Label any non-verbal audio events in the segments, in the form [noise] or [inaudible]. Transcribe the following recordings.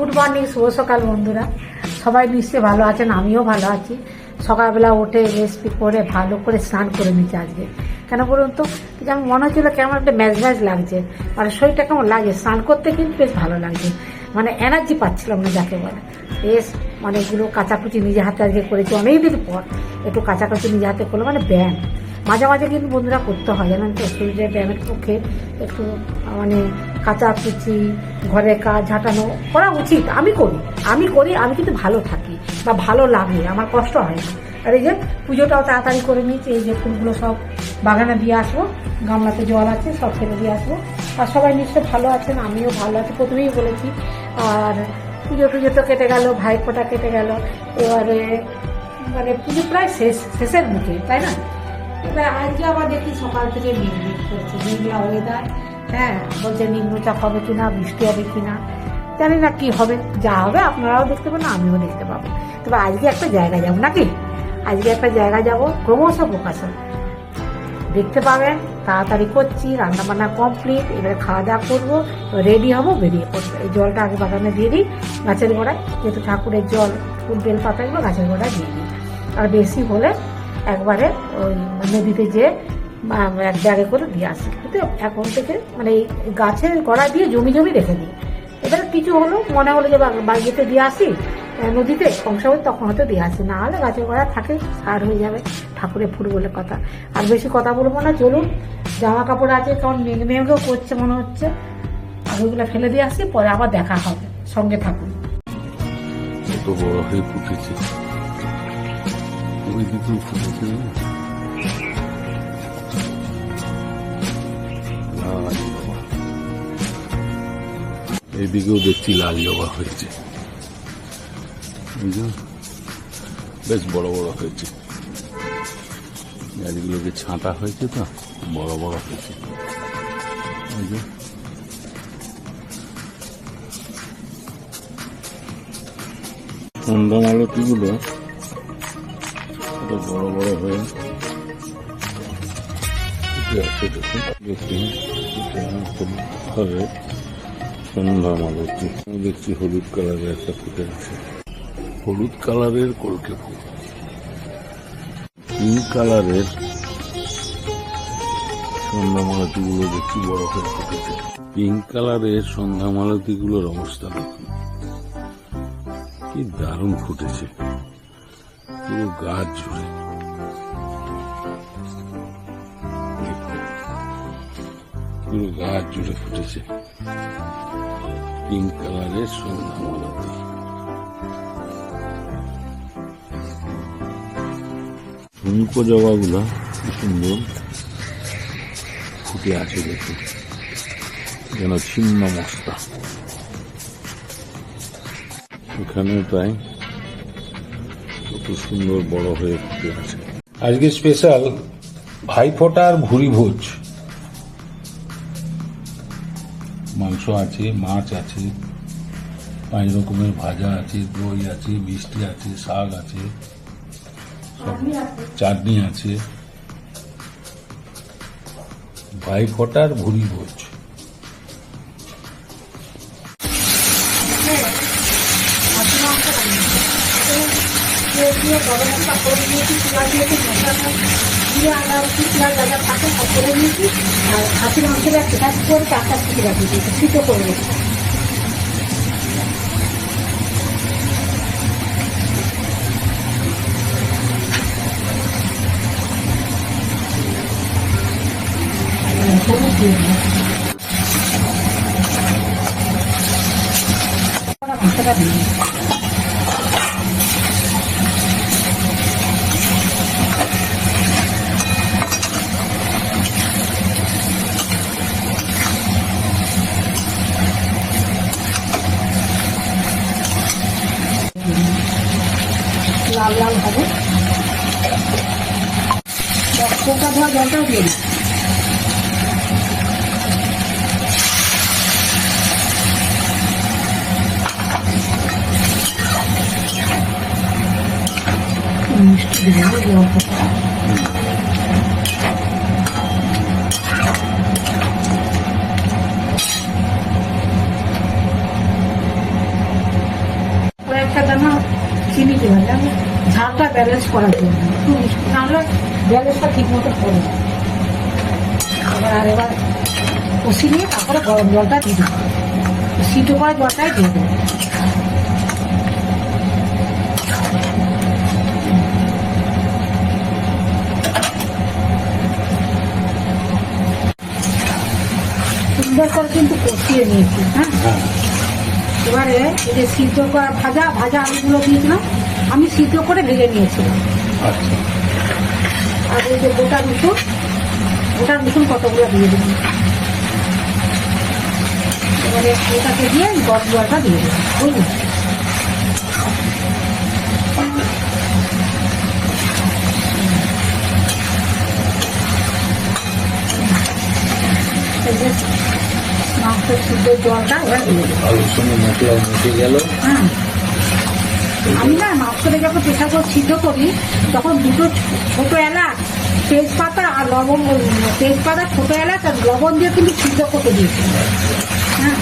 Good morning, শুভ সকাল বন্ধুরা। সবাই নিশ্চয়ই ভালো আছেন, আমিও ভালো আছি। সকালবেলা উঠে রেসপি করে, ভালো করে স্নান করে নিচ্ছে আজকে। কেন বলুন তো? যেমন মনে হচ্ছিল কেমন একটা ম্যাচ ম্যাচ লাগছে। মানে শরীরটা কেমন লাগে? স্নান করতে কিন্তু বেশ ভালো লাগছে। মানে এনার্জি পাচ্ছিলাম না যাকে বলে। বেশ মানে এগুলো কাচাকুচি নিজে হাতে আজকে করেছি। অনেকদিন পর একটু কাচাকুচি নিজে হাতে করল মানে ব্যায়াম। মাঝে মাঝে কিন্তু বন্ধুরা করতে হয়, জানেন তো? শরীরে ব্যায়ামের পক্ষে একটু মানে কাচাকুচি ঘরের কাজ ঝাঁটানো করা উচিত। আমি করি। আমি করি, আমি কিন্তু ভালো থাকি বা ভালো লাগে আমার কষ্ট হয় না। আর এই যে পুজোটাও তাড়াতাড়ি করে নিয়েছি, এই যে ফুলগুলো সব বাগানে দিয়ে আসব, গামলাতে জল আছে, সব ফেলে দিয়ে আসব। আর সবাই নিশ্চয় ভালো আছেন, আমিও ভালো আছি, প্রথমেই বলেছি। আর পুজো টুজো তো কেটে গেল ভাইফোঁটা কেটে গেল। এবারে মানে পুজো প্রায় শেষ, শেষের মুখে, তাই না? এবার আজকে আবার দেখি সকাল থেকে মেঘমেঘ করছে, মেঘলা ওয়েদার হ্যাঁ বলছে নিম্নচাপ হবে কিনা, বৃষ্টি হবে কিনা, জানি না কি হবে, যা হবে আপনারাও দেখতে পাবেন, আমিও দেখতে পাবো। তবে আজকে একটা জায়গা যাব নাকি? আজকে একটা জায়গা যাব, ক্রমশ প্রকাশন দেখতে পাবেন, তাড়াতাড়ি করছি রান্না বান্না কমপ্লিট এবারে খাওয়া দাওয়া করব রেডি হব, বেরিয়ে পড়ব। এই জলটা আগে বাগানে দিয়ে দিই, গাছের গোড়ায়, যেহেতু ঠাকুরের জল, ফুল, বেল পাতাগুলো গাছের গোড়ায় দিয়ে দিই। আর বেশি হলে একবারে ওই নদীতে যে এক জায়গায় করে দিয়ে আসি। কিন্তু এখন থেকে মানে এই গাছের গোড়া দিয়ে জমি জমি রেখে দিই। এবারে কিছু হলো, মনে হলো যে বাড়িতে দিয়ে আসি নদীতে সংসার তখন হয়তো দিয়ে আসি। না হলে গাছের গোড়া থাকে, সার হয়ে যাবে, ঠাকুরের ফুল বলে কথা। আর বেশি কথা বলব না, চলুন। জামা কাপড় আছে কারণ মেঘ মেঘও করছে মনে হচ্ছে। আর ওইগুলো ফেলে দিয়ে আসি, পরে আবার দেখা হবে, সঙ্গে থাকুন। বড় হয়ে ফুটেছে। ওই দিকেও ফুটেছে? এইদিকেও দেখছি লাল জবা হয়েছে বেশ বড় বড় হয়েছে গাছগুলোকে ছাঁটা হয়েছে তো বড় বড় হয়েছে সন্ধ্যা মালতিগুলো বড় বড় হয়ে হবে সন্ধ্যা মালতি দেখছি হলুদ কালারের একটা ফুটে আছে। হলুদ কালারের কলকে ফুল। পিঙ্ক কালারের সন্ধ্যা মালতিগুলো দেখছি হয়ে ফুটেছে। পিঙ্ক কালারের সন্ধ্যা মালতিগুলোর অবস্থা দেখুন। কি দারুণ ফুটেছে। পুরো গাছ জুড়ে। পুরো গাছ জুড়ে ফুটেছে। পিঙ্ক কালারের সন্ধ্যা সুন্দর ফুটে আছে যেন ছিন্ন মস্তা এখানে তাই কত সুন্দর বড় হয়ে ফুটে আছে আজকে স্পেশাল ভাইফোঁটা আর ভুরি ভোজ। মাংস আছে মাছ আছে পাঁচ রকমের ভাজা আছে দই আছে মিষ্টি আছে শাক আছে চাটনি আছে ভাইফোঁটা আর ভুরি ভোজ আমরা দিয়ে আমরা রসুন পেঁয়াজ যা থাকে সব করে নিয়েছি আর খাসির মাংসটা সেটা করে চারটা সিটি রাখি দিয়েছি করে রেখেছি হলুদ দিয়ে দিলাম। মাংসটা দিয়ে দিই। লাল লাল হবে পোকা ধোয়া জলটাও দিয়ে দিই মিষ্টি দেবো জলটা মিষ্টি ভালো ঝালটা ব্যালেন্স করার জন্য। একটু ব্যালেন্সটা ঠিক মতো পড়ে না। এবার আর এবার কষি নিয়ে তারপরে গরম জলটা দিয়ে দেবো। সিদ্ধ করা জলটাই দিয়ে দেবো। কিন্তু কষিয়ে নিয়েছি হ্যাঁ? এবারে যে সিদ্ধ করা ভাজা ভাজা আলুগুলো দিয়েছিলাম, আমি সিদ্ধ করে ভেজে নিয়েছিলাম। আচ্ছা। আর এই যে গোটা রসুন গোটা রসুন কতগুলো দিয়ে দেবো? এবারে ওটাকে দিয়ে গরম জলটা দিয়ে দেবো বুঝলি? এই যে মাংসের সিদ্ধ জলটা এবার দিয়ে দেবো। গেল। হ্যাঁ। আমি না মাংসটা যখন প্রেশার করে সিদ্ধ করি, তখন দুটো ছোট এলাচ, তেজপাতা আর লবণ তেজপাতা, ছোট এলাচ আর লবণ দিয়ে কিন্তু সিদ্ধ করতে দিয়েছি হ্যাঁ?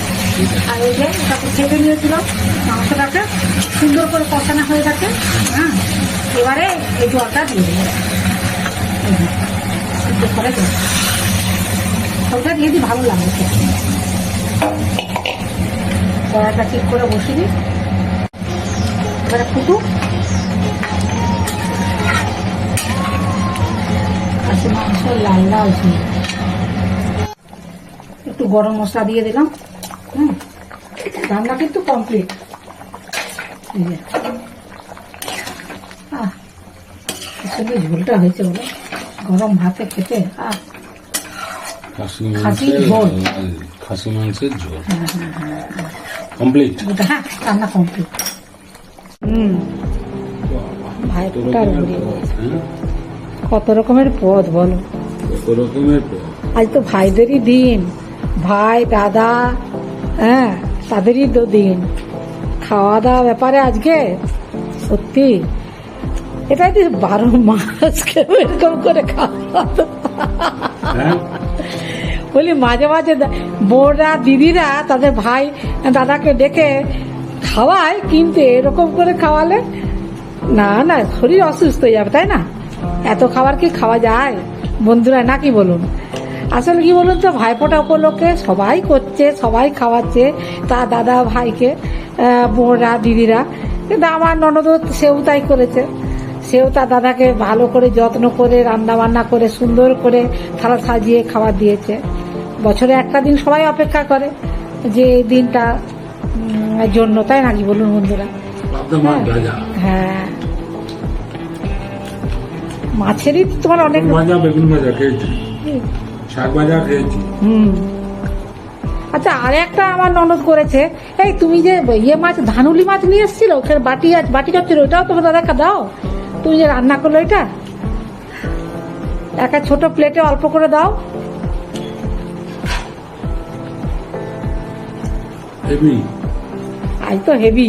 আর ওই যে ওটাকে ছেড়ে নিয়েছিলাম মাংসটাকে সুন্দর করে কষানো হয়ে গেছে। হ্যাঁ? এবারে এই জলটা দিয়ে দেবো সিদ্ধ করে দেবো ওটা দিয়ে দিই, ভালো লাগে খেতে। কড়াটা ঠিক করে বসিয়ে দিই। এবারে ফুটুক খাসি মাংস লাল লাল একটু গরম মশলা দিয়ে দিলাম হুম? রান্না কিন্তু কমপ্লিট আসলে ঝোলটা হয়েছে বলো। গরম ভাতে খেতে আহ। খাসি ঝোল। খাসি মাংসের ঝোল। কমপ্লিট ওটা হ্যাঁ রান্না কমপ্লিট হুম। ভাই কত রকমের পদ বলো। কত রকমের পদ? আজ তো ভাইদেরই দিন। ভাই দাদা হ্যাঁ তাদেরই তো দিন। খাওয়া দাওয়া ব্যাপারে আজকে? সত্যি? এটাই তো বারো মাস কেউ এরকম করে খাওয়া হ্যাঁ। বলি মাঝে মাঝে বোনরা দিদিরা তাদের ভাই দাদাকে ডেকে খাওয়ায়, কিন্তু এরকম করে খাওয়ালে, না না, শরীর অসুস্থ হয়ে যাবে, তাই না? এত খাবার কি খাওয়া যায়? বন্ধুরা নাকি বলুন? আসলে কি বলুন তো, ভাইফোঁটা উপলক্ষে সবাই করছে, সবাই খাওয়াচ্ছে, তা দাদা ভাইকে বোনরা, দিদিরা, কিন্তু আমার ননদ সেও তাই করেছে। সেও তার দাদাকে ভালো করে যত্ন করে রান্না বান্না করে, সুন্দর করে থালা সাজিয়ে খাবার দিয়েছে। বছরে একটা দিন সবাই অপেক্ষা করে যে দিনটা জন্য তাই নাকি বলুন বন্ধুরা? ভাজা হ্যাঁ। মাছেরই তো তোমার অনেক ভাজা বেগুন ভাজা খেয়েছি। শাক ভাজা খেয়েছি। হুম। আচ্ছা আর একটা আমার ননদ করেছে। এই তুমি যে ইয়ে মাছ ধানুলি মাছ নিয়ে এসেছিল ওখানে বাটি বাটি চচ্চড়ি ওটাও তোমার দাদাকে দাও। তুমি যে রান্না করল এটা একটা ছোট প্লেটে অল্প করে দাও। আজ তো হেভি।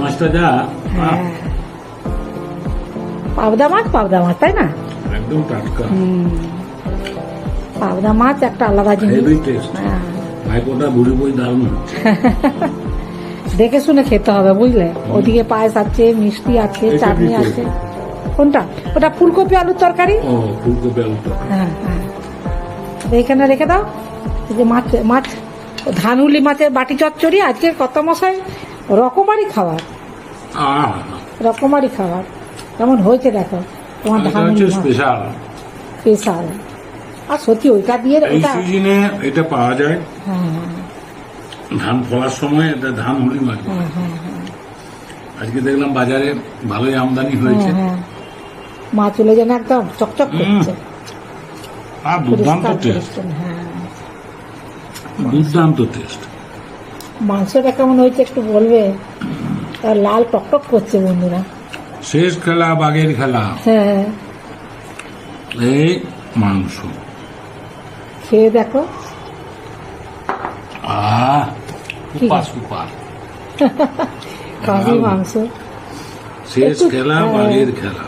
মাছটা যা হ্যাঁ। পাবদা মাছ পাবদা মাছ তাই না? একদম টাটকা। পাবদা মাছ একটা আলাদা জিনিস। হেভি টেস্ট হ্যাঁ। ভাইপোটা বুড়ি বই দারুণ [laughs] দেখে শুনে খেতে হবে বুঝলে? ওদিকে পায়েস আছে মিষ্টি আছে চাটনি আছে। কোনটা? ওটা ফুলকপি আলুর তরকারি? ফুলকপি আলুটা হ্যাঁ হ্যাঁ। এইখানে রেখে দাও। যে মাছ মাছ। ধানুলি মাছের বাটি চচ্চড়ি আজকে কত মশাই রকমারি খাবার। রকমারি খাবার। কেমন হয়েছে দেখো তোমার ধানুলি স্পেশাল স্পেশাল আর সত্যি ওইটা দিয়ে এই সিজনে এটা পাওয়া যায়। হ্যাঁ। ধান ফলার সময় এটা ধান হুলি মাছ হ্যাঁ হ্যাঁ হ্যাঁ। আজকে দেখলাম বাজারে ভালোই আমদানি হয়েছে। হ্যাঁ, হ্যাঁ। মাছ চলে যেন একদম চকচক করছে। আর দুর্দান্ত টেস্ট হ্যাঁ। দুর্দান্ত টেস্ট। মাংসটা কেমন হয়েছে একটু বলবে? আর লাল টকটক করছে বন্ধুরা। শেষ খেলা বাঘের খেলা। হ্যাঁ। এই মাংস। খেয়ে দেখো। আহ কি? সুপার সুপার মাংস। শেষ খেলা হ্যাঁ। বাঘের খেলা।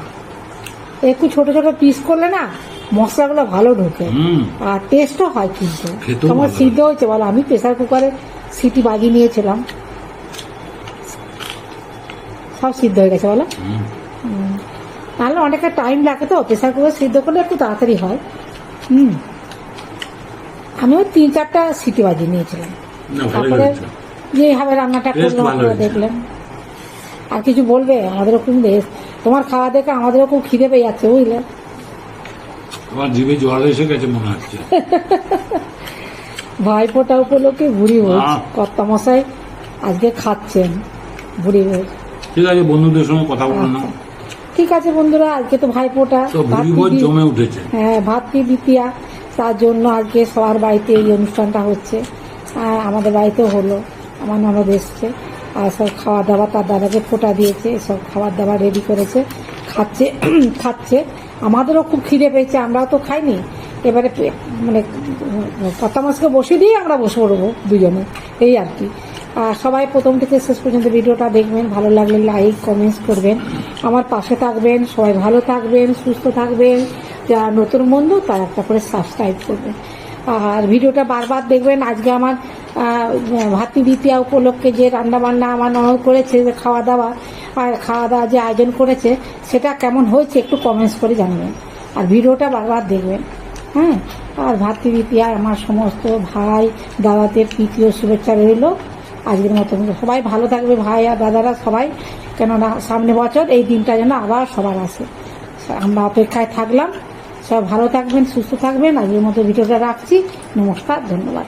একটু ছোট ছোট পিস করলে না মশলাগুলো ভালো ঢোকে। হুম। আর টেস্টও হয় কিন্তু। তোমার সিদ্ধ হয়েছে বলো। আমি প্রেসার কুকারে সিটি বাজিয়ে নিয়েছিলাম। সব সিদ্ধ হয়ে গেছে বলো। তাহলে অনেকটা টাইম লাগে তো প্রেসার কুকার সিদ্ধ করলে একটু তাড়াতাড়ি হয়। হুম। আমিও তিন চারটা সিটি বাজিয়ে নিয়েছিলাম। তারপরে যেভাবে রান্নাটা করলাম আপনারা দেখলেন। আর কিছু বলবে? আমাদেরও খুব তোমার খাওয়া দেখে আমাদেরও খুব খিদে পেয়ে যাচ্ছে বুঝলে? আমার জিভে জল এসে গেছে মনে হচ্ছে। [laughs] ভাইফোঁটা উপলক্ষে ভুড়ি ভোজ আহ। কর্তা মশাই আজকে খাচ্ছেন ভুড়ি ভোজ ঠিক আছে বন্ধুদের সঙ্গে কথা বলো না। আচ্ছা। ঠিক আছে বন্ধুরা আজকে তো ভাইফোঁটা। জমে উঠেছে। হ্যাঁ ভাতৃদ্বিতীয়া তার জন্য আজকে সবার বাড়িতে এই অনুষ্ঠানটা হচ্ছে। আর আমাদের বাড়িতেও হলো আমার ননদ এসছে। আর সব খাওয়া দাওয়া তার দাদাকে ফোটা দিয়েছে সব খাবার দাবার রেডি করেছে খাচ্ছে [clears throat] খাচ্ছে। আমাদেরও খুব খিদে পেয়েছে, আমরাও তো খাইনি। এবারে মানে কত মাসকে বসে দিয়ে আমরা বসে পড়ব দুজনে, এই আর কি। আর সবাই প্রথম থেকে শেষ পর্যন্ত ভিডিওটা দেখবেন, ভালো লাগলে লাইক কমেন্টস করবেন। আমার পাশে থাকবেন, সবাই ভালো থাকবেন, সুস্থ থাকবেন। যারা নতুন বন্ধু, তারা একটা করে সাবস্ক্রাইব করবেন। আর ভিডিওটা বারবার দেখবেন, আজকে আমার ভাতৃদ্বিতীয়া উপলক্ষে যে রান্না বান্না আমার ননদ করেছে খাওয়া দাওয়া খাওয়া দাওয়া যে আয়োজন করেছে, সেটা কেমন হয়েছে একটু কমেন্টস করে জানবেন আর ভিডিওটা বারবার দেখবেন। হ্যাঁ? আর ভাতৃদ্বিতীয়ায় আমার সমস্ত ভাই, দাদাদের তৃতীয় শুভেচ্ছা রইল। আজকের মতন সবাই ভালো থাকবে, ভাই আর দাদারা সবাই। কেননা সামনে বছর এই দিনটা যেন আবার সবার আসে। আমরা অপেক্ষায় থাকলাম। সব ভালো থাকবেন, সুস্থ থাকবেন। আজকের মতো ভিডিওটা রাখছি। নমস্কার, ধন্যবাদ।